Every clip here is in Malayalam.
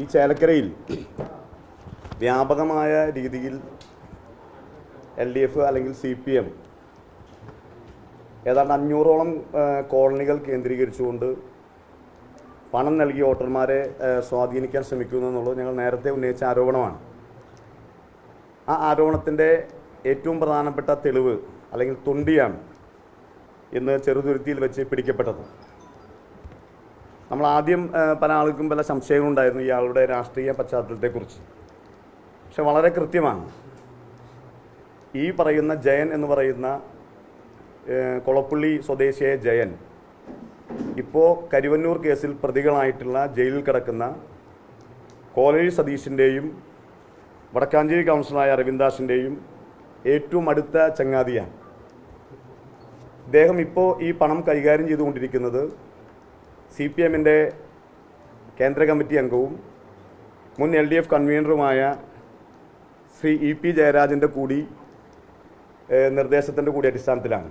ഈ ചേലക്കരയിൽ വ്യാപകമായ രീതിയിൽ എൽ ഡി എഫ് അല്ലെങ്കിൽ സി പി എം ഏതാണ്ട് അഞ്ഞൂറോളം കോളനികൾ കേന്ദ്രീകരിച്ചുകൊണ്ട് പണം നൽകി വോട്ടർമാരെ സ്വാധീനിക്കാൻ ശ്രമിക്കുന്നു എന്നുള്ളത് ഞങ്ങൾ നേരത്തെ ഉന്നയിച്ച ആരോപണമാണ്. ആ ആരോപണത്തിന്റെ ഏറ്റവും പ്രധാനപ്പെട്ട തെളിവ് അല്ലെങ്കിൽ തുണ്ടിയാണ് ഇന്ന് ചെറുതുരുത്തിയിൽ വെച്ച് പിടിക്കപ്പെട്ടത്. നമ്മൾ ആദ്യം പല ആൾക്കും പല സംശയങ്ങളുണ്ടായിരുന്നു ഇയാളുടെ രാഷ്ട്രീയ പശ്ചാത്തലത്തെക്കുറിച്ച്. പക്ഷെ വളരെ കൃത്യമാണ്. ഈ പറയുന്ന ജയൻ എന്ന് പറയുന്ന കൊളപ്പുള്ളി സ്വദേശിയായ ജയൻ ഇപ്പോൾ കരുവന്നൂർ കേസിൽ പ്രതികളായിട്ടുള്ള ജയിലിൽ കിടക്കുന്ന കോലഴി സതീഷിന്റെയും വടക്കാഞ്ചേരി കൗൺസിലറായ അരവിന്ദാസിന്റെയും ഏറ്റവും അടുത്ത ചങ്ങാതിയാണ്. ഇദ്ദേഹം ഇപ്പോൾ ഈ പണം കൈകാര്യം ചെയ്തുകൊണ്ടിരിക്കുന്നത് സി പി എമ്മിന്റെ കേന്ദ്ര കമ്മിറ്റി അംഗവും മുൻ എൽ ഡി എഫ് കൺവീനറുമായ ശ്രീ ഇ പി ജയരാജന്റെ കൂടി നിർദ്ദേശത്തിന്റെ കൂടി അടിസ്ഥാനത്തിലാണ്.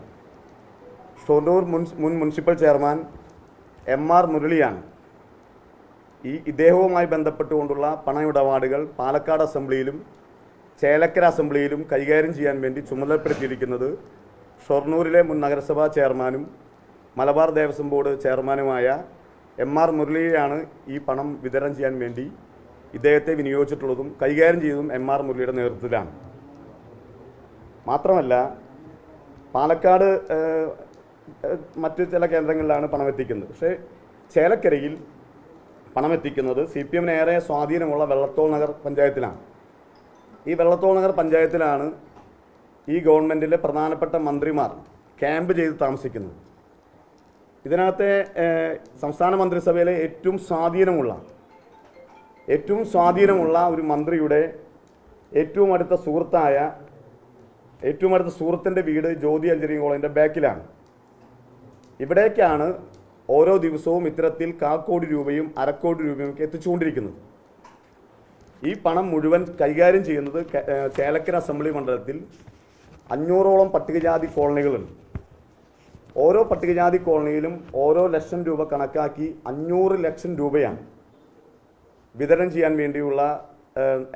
ഷൊർണൂർ മുൻ മുൻ മുനിസിപ്പൽ ചെയർമാൻ എം ആർ മുരളിയാണ്. ഈ ഇദ്ദേഹവുമായി ബന്ധപ്പെട്ടുകൊണ്ടുള്ള പണമിടപാടുകൾ പാലക്കാട് അസംബ്ലിയിലും ചേലക്കര അസംബ്ലിയിലും കൈകാര്യം ചെയ്യാൻ വേണ്ടി ചുമതലപ്പെടുത്തിയിരിക്കുന്നത് ഷൊർണൂരിലെ മുൻ നഗരസഭാ ചെയർമാനും മലബാർ ദേവസ്വം ബോർഡ് ചെയർമാനുമായ എം ആർ മുരളിയെയാണ് ഈ പണം വിതരണം ചെയ്യാൻ വേണ്ടി ഇദ്ദേഹത്തെ വിനിയോഗിച്ചിട്ടുള്ളതും കൈകാര്യം ചെയ്തതും എം ആർ മുരളിയുടെ നേതൃത്വത്തിലാണ്. മാത്രമല്ല പാലക്കാട് മറ്റ് ചില കേന്ദ്രങ്ങളിലാണ് പണം എത്തിക്കുന്നത് പക്ഷേ ചേലക്കരയിൽ പണം എത്തിക്കുന്നത് സി പി എമ്മിന് ഏറെ സ്വാധീനമുള്ള വെള്ളത്തോൾ നഗർ പഞ്ചായത്തിലാണ്. ഈ വെള്ളത്തോൾ നഗർ പഞ്ചായത്തിലാണ് ഈ ഗവൺമെന്റിലെ പ്രധാനപ്പെട്ട മന്ത്രിമാർ ക്യാമ്പ് ചെയ്ത് താമസിക്കുന്നത്. ഇതിനകത്തെ സംസ്ഥാന മന്ത്രിസഭയിലെ ഏറ്റവും സ്വാധീനമുള്ള ഏറ്റവും സ്വാധീനമുള്ള ഒരു മന്ത്രിയുടെ ഏറ്റവും അടുത്ത സുഹൃത്തായ ഏറ്റവും അടുത്ത സുഹൃത്തിന്റെ വീട് ജ്യോതി എഞ്ചിനീയറിംഗ് കോളേജിന്റെ ബാക്കിലാണ്. ഇവിടേക്കാണ് ഓരോ ദിവസവും ഇത്തരത്തിൽ കാക്കോടി രൂപയും അരക്കോടി രൂപയും ഒക്കെ എത്തിച്ചുകൊണ്ടിരിക്കുന്നത്. ഈ പണം മുഴുവൻ കൈകാര്യം ചെയ്യുന്നത് ചേലക്കര അസംബ്ലി മണ്ഡലത്തിൽ അഞ്ഞൂറോളം പട്ടികജാതി കോളനികളുണ്ട്. ഓരോ പട്ടികജാതി കോളനിയിലും ഓരോ ലക്ഷം രൂപ കണക്കാക്കി അഞ്ഞൂറ് ലക്ഷം രൂപയാണ് വിതരണം ചെയ്യാൻ വേണ്ടിയുള്ള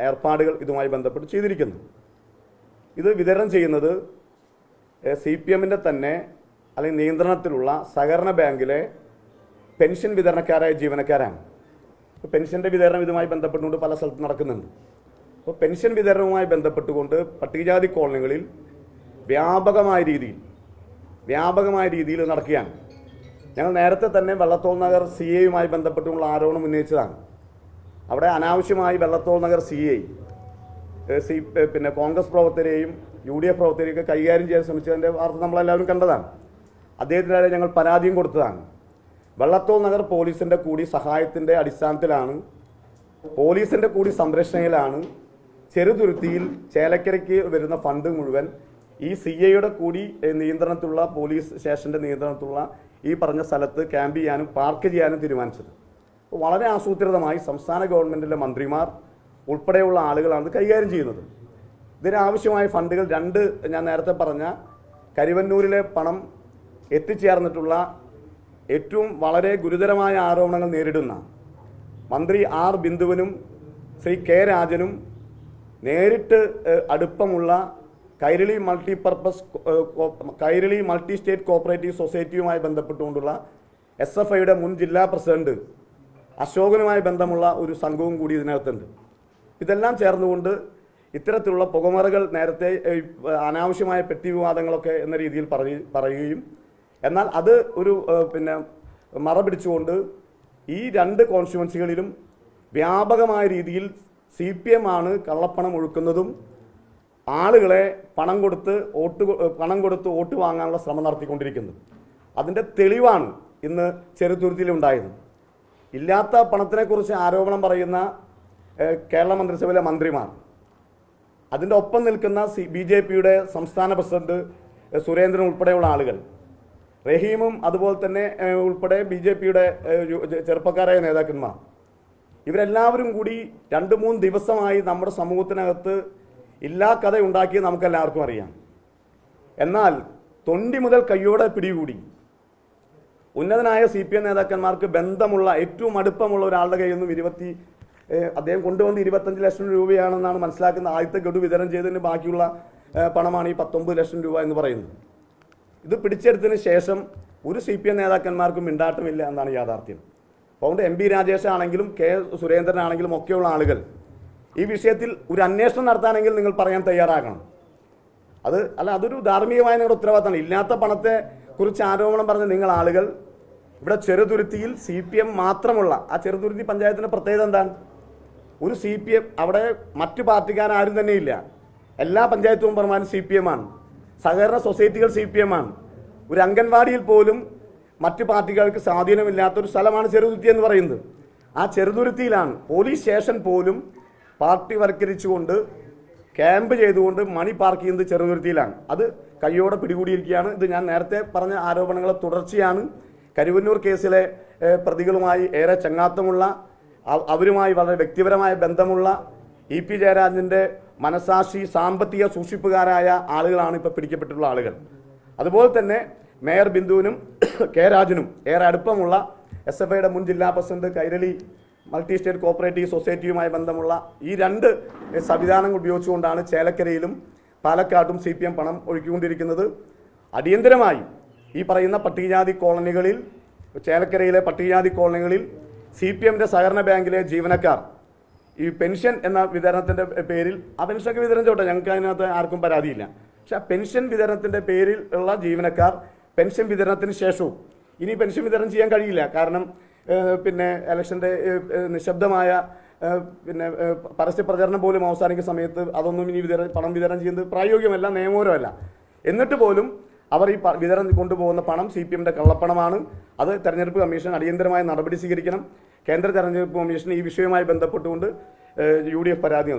ഏർപ്പാടുകൾ ഇതുമായി ബന്ധപ്പെട്ട് ചെയ്തിരിക്കുന്നു ഇത് വിതരണം ചെയ്യുന്നത് സി പി എമ്മിന്റെ തന്നെ അല്ലെങ്കിൽ നിയന്ത്രണത്തിലുള്ള സഹകരണ ബാങ്കിലെ പെൻഷൻ വിതരണക്കാരായ ജീവനക്കാരാണ്. ഇപ്പോൾ പെൻഷന്റെ വിതരണം ഇതുമായി ബന്ധപ്പെട്ടുകൊണ്ട് പല സ്ഥലത്തും നടക്കുന്നുണ്ട്. അപ്പോൾ പെൻഷൻ വിതരണവുമായി ബന്ധപ്പെട്ടുകൊണ്ട് പട്ടികജാതി കോളനികളിൽ വ്യാപകമായ രീതിയിൽ വ്യാപകമായ രീതിയിൽ നടക്കുകയാണ്. ഞങ്ങൾ നേരത്തെ തന്നെ വെള്ളത്തോൾ നഗർ സി എയുമായി ബന്ധപ്പെട്ടുള്ള ആരോപണം ഉന്നയിച്ചതാണ്. അവിടെ അനാവശ്യമായി Vallathol Nagar C I C പിന്നെ കോൺഗ്രസ് പ്രവർത്തകരെയും യു ഡി എഫ് പ്രവർത്തകരെയും ഒക്കെ കൈകാര്യം ചെയ്യാൻ ശ്രമിച്ചതിന്റെ വാർത്ത നമ്മളെല്ലാവരും കണ്ടതാണ്. അദ്ദേഹത്തിനെതിരെ ഞങ്ങൾ പരാതിയും കൊടുത്തതാണ്. വെള്ളത്തോൾ നഗർ പോലീസിന്റെ കൂടി സഹായത്തിന്റെ അടിസ്ഥാനത്തിലാണ് പോലീസിന്റെ കൂടി സംരക്ഷണയിലാണ് ചെറുതുരുത്തിയിൽ ചേലക്കരയ്ക്ക് വരുന്ന ഫണ്ട് മുഴുവൻ ഈ സി ഐയുടെ കൂടി നിയന്ത്രണത്തിലുള്ള പോലീസ് സ്റ്റേഷന്റെ നിയന്ത്രണത്തിലുള്ള ഈ പറഞ്ഞ സ്ഥലത്ത് ക്യാമ്പ് ചെയ്യാനും പാർക്ക് ചെയ്യാനും തീരുമാനിച്ചത്. വളരെ ആസൂത്രിതമായി സംസ്ഥാന ഗവൺമെന്റിലെ മന്ത്രിമാർ ഉൾപ്പെടെയുള്ള ആളുകളാണ് കൈകാര്യം ചെയ്യുന്നത്. ഇതിനാവശ്യമായ ഫണ്ടുകൾ രണ്ട് ഞാൻ നേരത്തെ പറഞ്ഞ കരുവന്നൂരിലെ പണം എത്തിച്ചേർന്നിട്ടുള്ള ഏറ്റവും വളരെ ഗുരുതരമായ ആരോപണങ്ങൾ നേരിടുന്ന മന്ത്രി ആർ ബിന്ദുവിനും ശ്രീ കെ രാജനും നേരിട്ട് അടുപ്പമുള്ള Kairali multipurpose Kairali multi state cooperative സൊസൈറ്റിയുമായി ബന്ധപ്പെട്ടുകൊണ്ടുള്ള എസ് എഫ് ഐയുടെ മുൻ ജില്ലാ പ്രസിഡന്റ് അശോകനുമായി ബന്ധമുള്ള ഒരു സംഘവും കൂടി ഇതിനകത്തുണ്ട്. ഇതെല്ലാം ചേർന്നുകൊണ്ട് ഇത്തരത്തിലുള്ള പുകമറകൾ നേരത്തെ അനാവശ്യമായ പെറ്റി വിവാദങ്ങളൊക്കെ എന്ന രീതിയിൽ പറയ പറയുകയും എന്നാൽ അത് ഒരു പിന്നെ മറ പിടിച്ചുകൊണ്ട് ഈ രണ്ട് കോൺസ്റ്റുവൻസികളിലും വ്യാപകമായ രീതിയിൽ സി പി എം ആണ് കള്ളപ്പണം ഒഴുക്കുന്നതും ആളുകളെ പണം കൊടുത്ത് വോട്ട് പണം കൊടുത്ത് വോട്ട് വാങ്ങാനുള്ള ശ്രമം നടത്തിക്കൊണ്ടിരിക്കുന്നത് അതിന്റെ തെളിവാണ് ഇന്ന് ചെറുതുരുത്തിയിലുണ്ടായത് ഇല്ലാത്ത പണത്തിനെക്കുറിച്ച് ആരോപണം പറയുന്ന കേരള മന്ത്രിസഭയിലെ മന്ത്രിമാർ അതിന്റെ ഒപ്പം നിൽക്കുന്ന സി ബി ജെ പിയുടെ സംസ്ഥാന പ്രസിഡന്റ് സുരേന്ദ്രൻ ഉൾപ്പെടെയുള്ള ആളുകൾ റഹീമും അതുപോലെ തന്നെ ഉൾപ്പെടെ ബി ജെ പിയുടെ ചെറുപ്പക്കാരായ നേതാക്കന്മാർ ഇവരെല്ലാവരും കൂടി രണ്ട് മൂന്ന് ദിവസമായി നമ്മുടെ സമൂഹത്തിനകത്ത് ഇല്ലാ കഥ ഉണ്ടാക്കിയത് നമുക്കെല്ലാവർക്കും അറിയാം. എന്നാൽ തൊണ്ടി മുതൽ കയ്യോടെ പിടികൂടി. ഉന്നതനായ സി പി എം നേതാക്കന്മാർക്ക് ബന്ധമുള്ള ഏറ്റവും അടുപ്പമുള്ള ഒരാളുടെ കയ്യിൽ നിന്നും ഇരുപത്തി അദ്ദേഹം കൊണ്ടുവന്ന് ഇരുപത്തഞ്ച് ലക്ഷം രൂപയാണെന്നാണ് മനസ്സിലാക്കുന്ന ആദ്യത്തെ ഗഡു വിതരണം ചെയ്തതിന് ബാക്കിയുള്ള പണമാണ് ഈ പത്തൊമ്പത് ലക്ഷം രൂപ എന്ന് പറയുന്നത്. ഇത് പിടിച്ചെടുത്തതിന് ശേഷം ഒരു സി പി എം നേതാക്കന്മാർക്കും മിണ്ടാട്ടമില്ല എന്നാണ് യാഥാർത്ഥ്യം. അതുകൊണ്ട് എം പി രാജേഷ് ആണെങ്കിലും കെ സുരേന്ദ്രൻ ആണെങ്കിലും ഒക്കെയുള്ള ആളുകൾ ഈ വിഷയത്തിൽ ഒരു അന്വേഷണം നടത്താനെങ്കിൽ നിങ്ങൾ പറയാൻ തയ്യാറാകണം. അത് അല്ല അതൊരു ധാർമ്മികമായ നിങ്ങളുടെ ഉത്തരവാദിത്തമാണ്. ഇല്ലാത്ത പണത്തെ കുറിച്ച് ആരോപണം പറഞ്ഞ നിങ്ങൾ ആളുകൾ ഇവിടെ ചെറുതുരുത്തിയിൽ സി പി എം മാത്രമുള്ള ആ ചെറുതുരുത്തി പഞ്ചായത്തിന്റെ പ്രത്യേകത എന്താണ്? ഒരു സി പി എം അവിടെ മറ്റു പാർട്ടിക്കാരും തന്നെ ഇല്ല. എല്ലാ പഞ്ചായത്ത് മെമ്പർമാരും സി പി എം ആണ്. സഹകരണ സൊസൈറ്റികൾ സി പി എം ആണ്. ഒരു അംഗൻവാടിയിൽ പോലും മറ്റു പാർട്ടികൾക്ക് സ്വാധീനമില്ലാത്ത ഒരു സ്ഥലമാണ് ചെറുതുരുത്തി എന്ന് പറയുന്നത്. ആ ചെറുതുരുത്തിയിലാണ് പോലീസ് സ്റ്റേഷൻ പോലും പാർട്ടി വൽക്കരിച്ചുകൊണ്ട് ക്യാമ്പ് ചെയ്തുകൊണ്ട് മണി പാർക്ക് ചെയ്യുന്നത് ചെറുതുരുത്തിയിലാണ്. അത് കയ്യോടെ പിടികൂടിയിരിക്കുകയാണ്. ഇത് ഞാൻ നേരത്തെ പറഞ്ഞ ആരോപണങ്ങളെ തുടർച്ചയാണ്. കരുവന്നൂർ കേസിലെ പ്രതികളുമായി ഏറെ ചങ്ങാത്തമുള്ള അവരുമായി വളരെ വ്യക്തിപരമായ ബന്ധമുള്ള ഇ പി ജയരാജന്റെ മനസാക്ഷി സാമ്പത്തിക സൂക്ഷിപ്പുകാരായ ആളുകളാണ് ഇപ്പോൾ പിടിക്കപ്പെട്ടിട്ടുള്ള ആളുകൾ. അതുപോലെ തന്നെ മേയർ ബിന്ദുവിനും കെ രാജനും ഏറെ അടുപ്പമുള്ള എസ് എഫ് ഐയുടെ മുൻ ജില്ലാ president Kairali multi state cooperative സൊസൈറ്റിയുമായി ബന്ധമുള്ള ഈ രണ്ട് സംവിധാനങ്ങൾ ഉപയോഗിച്ചുകൊണ്ടാണ് ചേലക്കരയിലും പാലക്കാട്ടും സി പി എം പണം ഒഴുക്കിക്കൊണ്ടിരിക്കുന്നത്. അടിയന്തരമായി ഈ പറയുന്ന പട്ടികജാതി കോളനികളിൽ ചേലക്കരയിലെ പട്ടികജാതി കോളനികളിൽ സി പി എമ്മിന്റെ സഹകരണ ബാങ്കിലെ ജീവനക്കാർ ഈ പെൻഷൻ എന്ന വിതരണത്തിന്റെ പേരിൽ ആ പെൻഷനൊക്കെ വിതരണം ചോട്ടെ ഞങ്ങൾക്ക് അതിനകത്ത് ആർക്കും പരാതിയില്ല. പക്ഷെ ആ പെൻഷൻ വിതരണത്തിന്റെ പേരിൽ ഉള്ള ജീവനക്കാർ പെൻഷൻ വിതരണത്തിന് ശേഷവും ഇനി പെൻഷൻ വിതരണം ചെയ്യാൻ കഴിയില്ല. കാരണം പിന്നെ ഏഹ്, നിശബ്ദമായ പിന്നെ പരസ്യ പ്രചരണം പോലും അവസാനിക്കുന്ന സമയത്ത് അതൊന്നും ഇനി വിതരണം പണം വിതരണം ചെയ്യുന്നത് പ്രായോഗികമല്ല നിയമപരമല്ല. എന്നിട്ട് പോലും അവർ ഈ വിതരണം കൊണ്ടുപോകുന്ന പണം സി പി എമ്മിന്റെ കള്ളപ്പണമാണ്. അത് തെരഞ്ഞെടുപ്പ് കമ്മീഷൻ അടിയന്തരമായ നടപടി സ്വീകരിക്കണം. കേന്ദ്ര തെരഞ്ഞെടുപ്പ് കമ്മീഷൻ ഈ വിഷയവുമായി ബന്ധപ്പെട്ടുകൊണ്ട് യു ഡി എഫ് പരാതി